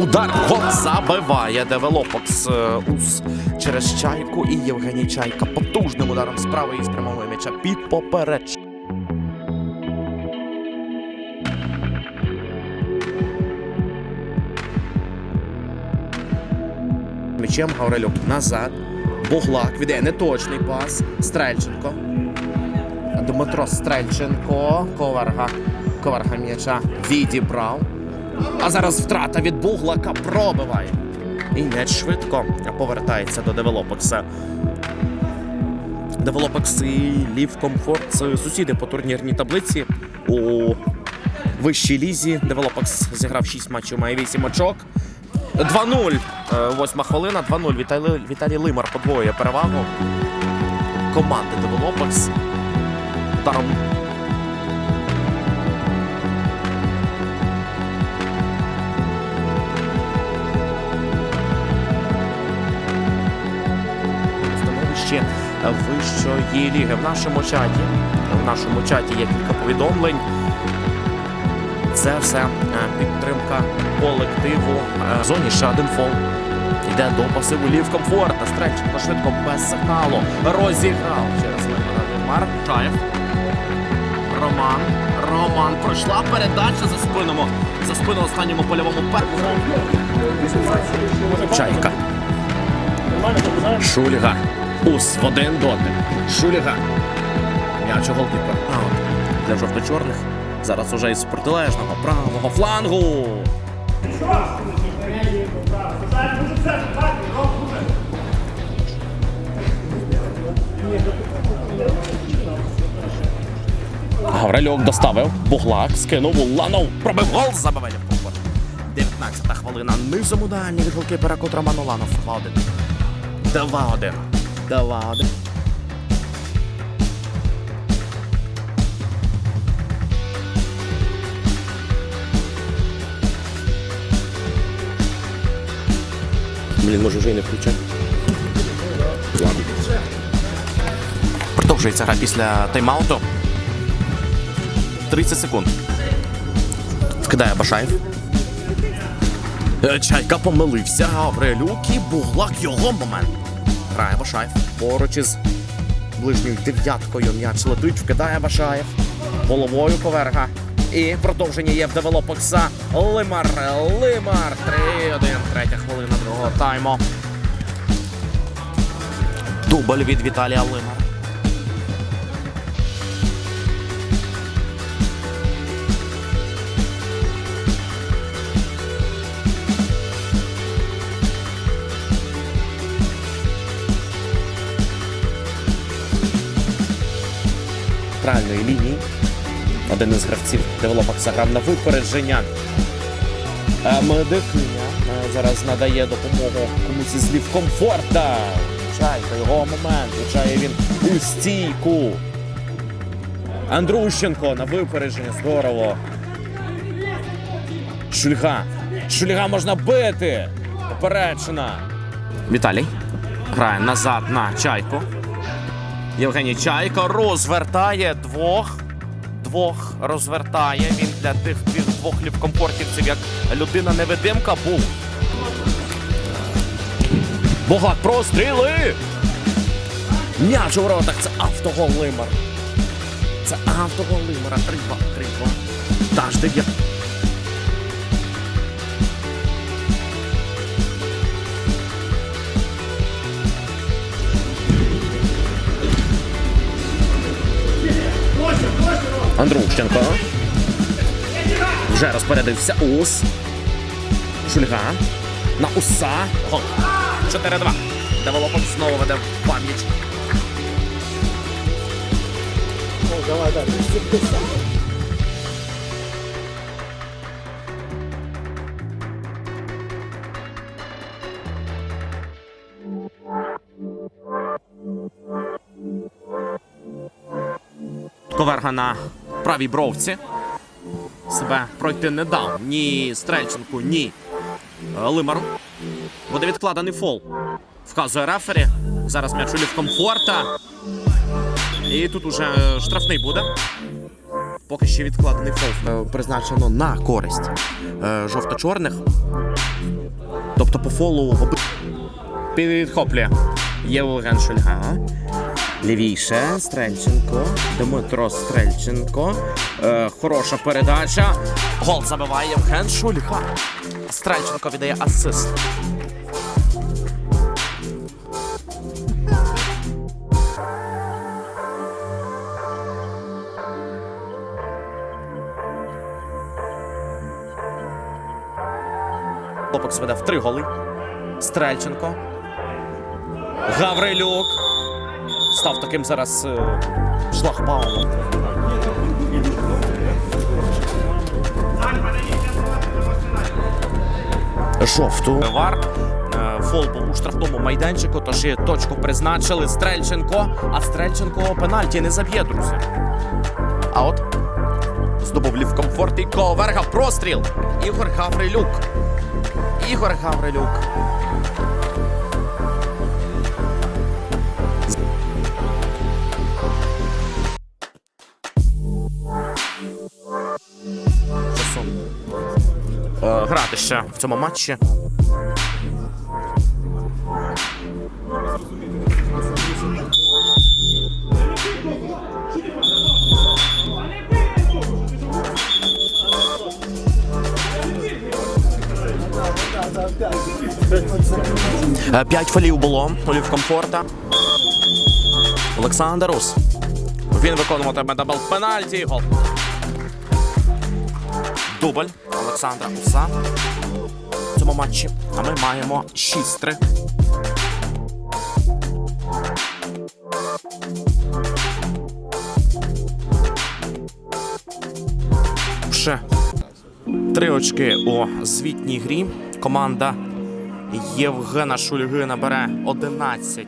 Удар гол забиває Девелопокс е, Ус через чайку і Євгеній Чайка потужним ударом з правої спрямовує м'яча під попереч. М'ячем Гаврилюк назад. Буглак віддає неточний пас. Стрельченко. Дмитро Стрельченко. Коварга. Коварга м'яча відібрав. А зараз втрата від Буглака пробиває. І м'яч швидко повертається до Девелопекса. Девелопекс і Лів Комфорт сусіди по турнірній таблиці у вищій лізі. Девелопекс зіграв 6 матчів, має 8 очок. 2-0. Е, Восьма хвилина, 2-0. Віталій, Віталій Лимар подвоює перевагу команди Девелопекс. Ударом становище вищої ліги. В нашому чаті, в нашому чаті є кілька повідомлень. Це все е, підтримка колективу Е, в зоні ще один фол. Йде до пасиву лів комфорта. Стрельченко швидко без сигналу. Розіграв через Лемар. Чаєв. Роман. Роман. Пройшла передача за спинами. За спину останньому польовому перку. Чайка. Шульга. Ус в один дотик. Шульга. М'яч у голкіпер. Аут. Для жовто-чорних. Зараз уже із протилежного правого флангу. Гаврилюк доставив. Буглак скинув Уланов. Пробив гол. Забиває в комфорт. 19 хвилина. Низом у дальній від голкіпера Котраман Уланов. 2-1. 2-1. 2-1. Блін, може вже і не включати. Ладно. Продовжується гра після тайм-ауту. 30 секунд. Вкидає Башаєв. Е, Чайка помилився. Гаврилюк і Буглак його момент. Грає Башаєв. Поруч із ближньою дев'яткою м'яч летить, вкидає Вашаєв. Головою поверга. І продовження є в девелопокса. Лимар. Лимар. 3-1. Третя хвилина другого тайму. Дубль від Віталія Лимара. Правильної лінії. Один із гравців девелопакса грав на випередження. Медикиня е, зараз надає допомогу комусь із лів комфорта. Чайка, його момент. Влучає він у стійку. Андрущенко на випередження. Здорово. Шульга. Шульга можна бити. Поперечена. Віталій грає назад на чайку. Євгеній Чайко розвертає двох. Двох розвертає. Він для тих двох, двох лівкомпортівців, як людина-невидимка був. Богат простріли! М'яч у воротах. Це автогол Лимар. Це автогол Лимара. 3-2. 3-2. Даш дев'ят. Андрущенко. Вже розпорядився Ус. Шульга. На уса. Гол. 4-2. Девелопок знову веде в пам'ять. Коверга на правій бровці. Себе пройти не дав. Ні Стрельченку, ні Лимару. Буде відкладений фол. Вказує рефері. Зараз м'яч у лів комфорта. І тут уже штрафний буде. Поки ще відкладений фол е, призначено на користь е, жовто-чорних. Тобто по фолу підхоплює Євген Шульга. Лівіше Стрельченко, Дмитро Стрельченко. Е, хороша передача. Гол забиває Євген Шульга. Стрельченко віддає асист. Хлопець веде в три голи. Стрельченко. Гаврилюк. Став таким зараз е, шлагбаумом. Жовту. Вар. Е, Фол був у штрафному майданчику, тож і точку призначили Стрельченко, а Стрельченко пенальті не заб'є, друзі. А от здобув лів комфорт і Коверга. Простріл. Ігор Гаврилюк. Ігор Гаврилюк. Грати ще в цьому матчі. Е, П'ять фолів було у Лівкомфорта. Олександр Рус. Він виконуватиме дабл пенальті. Гол. Дубль Олександра Уса в цьому матчі. А ми маємо 6-3. Ще три очки у звітній грі. Команда Євгена Шульги набере 11